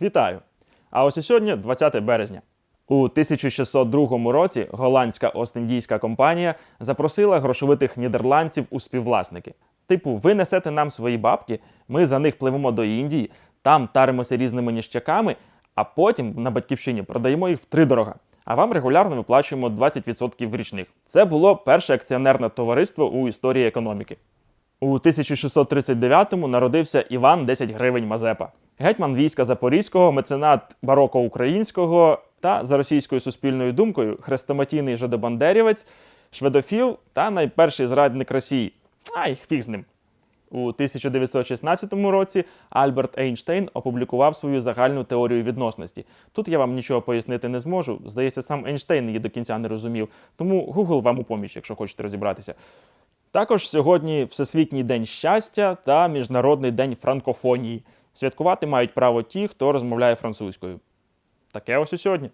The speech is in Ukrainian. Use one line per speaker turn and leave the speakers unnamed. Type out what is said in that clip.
Вітаю! А ось і сьогодні 20 березня. У 1602 році голландська Ост-Індійська компанія запросила грошовитих нідерландців у співвласники. Типу, ви несете нам свої бабки, ми за них пливемо до Індії, там таримося різними ніщаками, а потім на батьківщині продаємо їх втридорога. А вам регулярно виплачуємо 20% річних. Це було перше акціонерне товариство у історії економіки. У 1639-му народився Іван 10 гривень Мазепа, гетьман війська Запорізького, меценат бароко українського та за російською суспільною думкою хрестоматійний жодобандерівець, шведофіл та найперший зрадник Росії. Ай, фіг з ним. У 1916 році Альберт Ейнштейн опублікував свою загальну теорію відносності. Тут я вам нічого пояснити не зможу. Здається, сам Ейнштейн її до кінця не розумів. Тому Google вам у поміч, якщо хочете розібратися. Також сьогодні Всесвітній день щастя та Міжнародний день франкофонії. Святкувати мають право ті, хто розмовляє французькою. Таке ось і сьогодні.